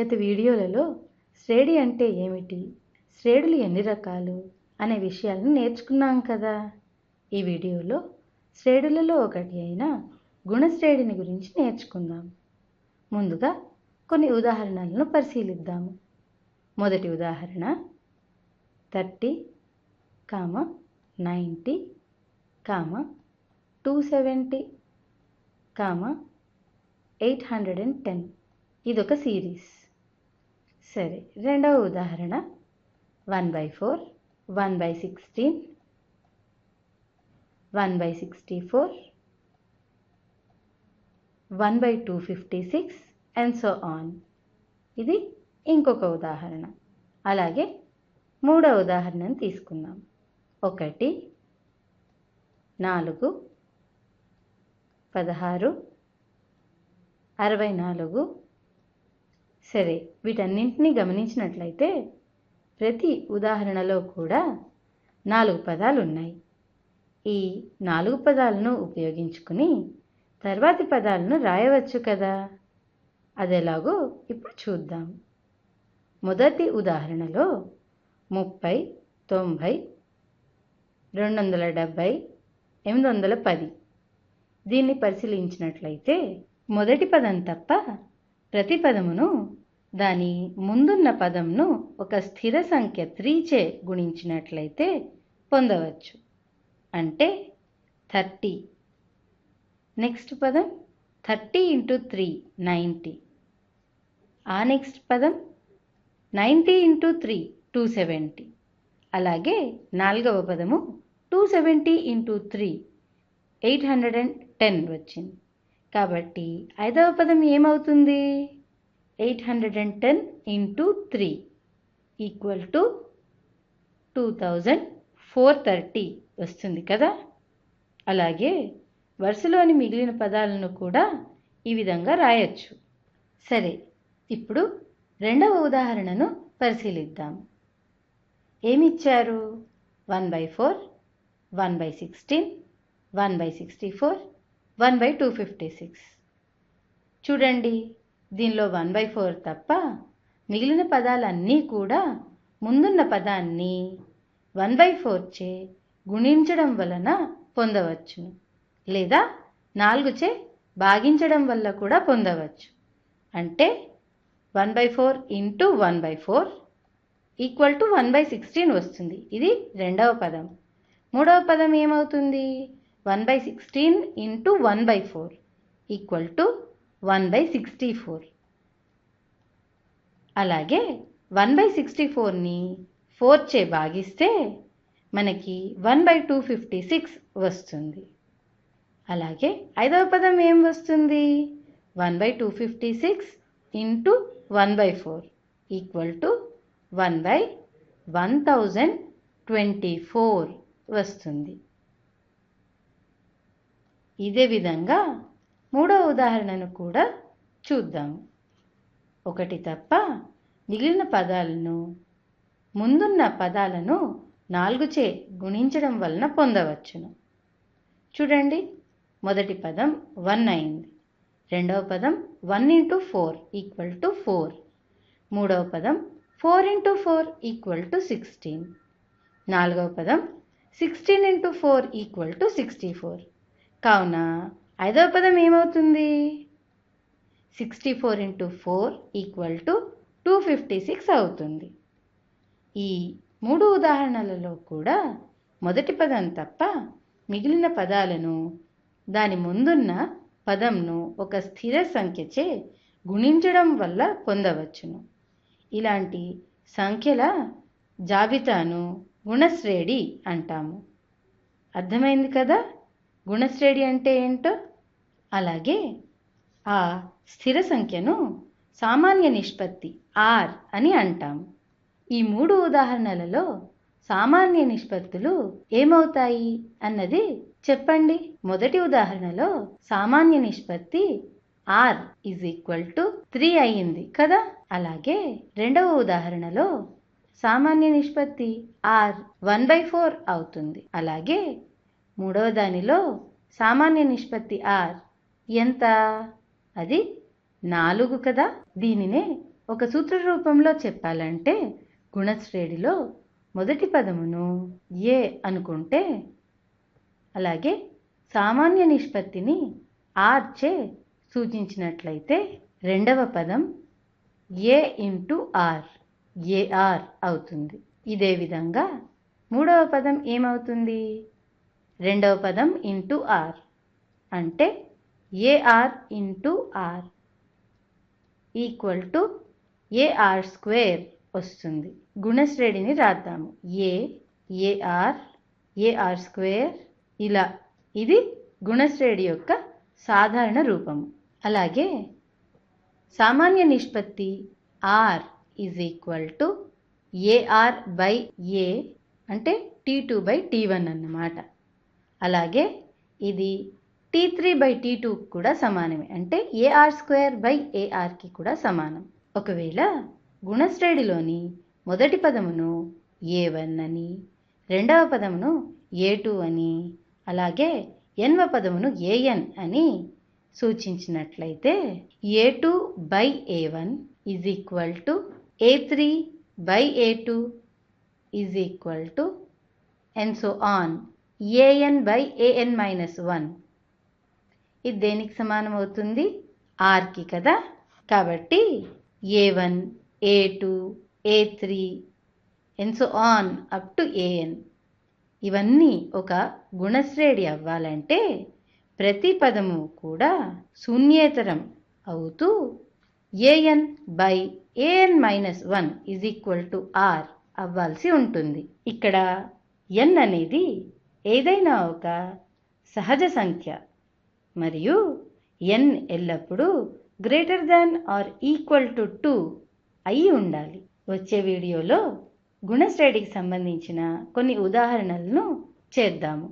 గత వీడియోలలో శ్రేణి అంటే ఏమిటి? శ్రేణులు ఎన్ని రకాలు? అనే విషయాలను నేర్చుకున్నాం కదా. ఈ వీడియోలో శ్రేణులలో ఒకటి అయిన గుణశ్రేణిని గురించి నేర్చుకుందాం. ముందుగా కొన్ని ఉదాహరణలను పరిశీలిద్దాము. మొదటి ఉదాహరణ thirty comma ninety comma two seventy comma eight hundred and ten. ఇదొక సిరీస్. సరే రెండవ ఉదాహరణ. One by four one by sixteen one by sixty four one by two fifty six and so on ఇది ఇంకొక ఉదాహరణ. అలాగే మూడవ ఉదాహరణను తీసుకుందాం. ఒకటి నాలుగు పదహారు అరవై నాలుగు సరే వీటన్నింటినీ గమనించినట్లయితే ప్రతి ఉదాహరణలో కూడా నాలుగు పదాలు ఉన్నాయి ఈ నాలుగు పదాలను ఉపయోగించుకుని తర్వాతి పదాలను రాయవచ్చు కదా. అదెలాగో ఇప్పుడు చూద్దాం. మొదటి ఉదాహరణలో ముప్పై తొంభై రెండు వందల డెబ్భై ఎనిమిది వందల పది. దీన్ని పరిశీలించినట్లయితే మొదటి పదం తప్ప ప్రతి పదమును దాని ముందున్న పదంను ఒక స్థిర సంఖ్య త్రీచే గుణించినట్లయితే పొందవచ్చు. అంటే థర్టీ. నెక్స్ట్ పదం థర్టీ ఇంటూ త్రీ నైంటీ. ఆ నెక్స్ట్ పదం ninety into three two seventy. అలాగే నాలుగవ పదము two seventy into three eight hundred and ten వచ్చింది. కాబట్టి ఐదవ పదం ఏమవుతుంది? Eight hundred and ten into three equal to two thousand four thirty వస్తుంది కదా? అలాగే వరుసలోని మిగిలిన పదాలను కూడా ఈ విధంగా రాయొచ్చు. సరే ఇప్పుడు రెండవ ఉదాహరణను పరిశీలిద్దాం. ఏమిచ్చారు? One by four one by sixteen one by sixty four one by two fifty six. చూడండి దీనిలో వన్ బై ఫోర్ తప్ప మిగిలిన పదాలన్నీ కూడా ముందున్న పదాన్ని వన్ బై ఫోర్ చే గుణించడం వలన పొందవచ్చును లేదా నాలుగు చే భాగించడం వల్ల కూడా పొందవచ్చు. అంటే one by four into one by four equal to one by sixteen వస్తుంది. ఇది రెండవ పదం. మూడవ పదం ఏమవుతుంది? One by sixteen into one by four equal to one by sixty four. అలాగే వన్ బై సిక్స్టీ ఫోర్ని ఫోర్ చే భాగిస్తే మనకి one by two fifty six వస్తుంది. అలాగే ఐదవ పదం ఏం వస్తుంది? One by two fifty six into one by four equal to one by one thousand twenty four వస్తుంది. ఇదే విధంగా మూడవ ఉదాహరణను కూడా చూద్దాం. ఒకటి తప్ప మిగిలిన పదాలను ముందున్న పదాలను నాలుగు చే గుణించడం వలన పొందవచ్చును. చూడండి మొదటి పదం వన్ అయింది. రెండవ పదం one into four equal to four. మూడవ పదం four into four equal to sixteen. నాలుగవ పదం sixteen into four equal to sixty four. కావున ఐదవ పదం ఏమవుతుంది? Sixty four into four equal to two fifty six అవుతుంది. ఈ మూడు ఉదాహరణలలో కూడా మొదటి పదం తప్ప మిగిలిన పదాలను దాని ముందున్న పదంను ఒక స్థిర సంఖ్యచే గుణించడం వల్ల పొందవచ్చును. ఇలాంటి సంఖ్యల జాబితాను గుణశ్రేణి అంటాము. అర్థమైంది కదా? గుణశ్రేణి అంటే ఏంటో? అలాగే ఆ స్థిర సంఖ్యను సామాన్య నిష్పత్తి ఆర్ అని అంటాం. ఈ మూడు ఉదాహరణలలో సామాన్య నిష్పత్తులు ఏమవుతాయి అన్నది చెప్పండి. మొదటి ఉదాహరణలో సామాన్య నిష్పత్తి R is equal to three అయ్యింది కదా? అలాగే రెండవ ఉదాహరణలో సామాన్య నిష్పత్తి ఆర్ వన్ బై ఫోర్ అవుతుంది. అలాగే మూడవ దానిలో సామాన్య నిష్పత్తి ఆర్ ఎంత? అది నాలుగు కదా? దీనినే ఒక సూత్ర రూపంలో చెప్పాలంటే గుణశ్రేణిలో మొదటి పదమును ఏ అనుకుంటే అలాగే సామాన్య నిష్పత్తిని ఆర్ చే సూచించినట్లయితే రెండవ పదం ఏ ఇంటూ ఆర్ ఏఆర్ అవుతుంది. ఇదే విధంగా మూడవ పదం ఏమవుతుంది? రెండవ పదం ఇంటూ ఆర్. అంటే A R into R equal to A R square వస్తుంది. గుణశ్రేణిని రాద్దాము. A A R A R square ఇలా. ఇది గుణశ్రేణి యొక్క సాధారణ రూపము. అలాగే సామాన్య నిష్పత్తి R is equal to A R by A అంటే T two by T one అన్నమాట. అలాగే ఇది T three by T two కూడా సమానమే. అంటే ఏఆర్ స్క్వేర్ బై ఏఆర్కి కూడా సమానం. ఒకవేళ గుణశ్రేణిలోని మొదటి పదమును ఏ వన్ అని రెండవ పదమును ఏ టూ అని అలాగే ఎన్వ పదమును ఏఎన్ అని సూచించినట్లయితే A two by A one is equal to A three by A two is equal to and so on A N by A N minus one ఇది దేనికి సమానం అవుతుంది? ఆర్కి కదా? కాబట్టి A one A two A three and so on up to A N ఇవన్నీ ఒక గుణశ్రేణి అవ్వాలంటే ప్రతి పదము కూడా శూన్యేతరం అవుతూ A N by A N minus one is equal to R అవ్వాల్సి ఉంటుంది. ఇక్కడ ఎన్ అనేది ఏదైనా ఒక సహజ సంఖ్య. మరియు ఎన్ ఎల్లప్పుడూ greater than or equal to two అయి ఉండాలి. వచ్చే వీడియోలో గుణశ్రేణికి సంబంధించిన కొన్ని ఉదాహరణలను చేద్దాము.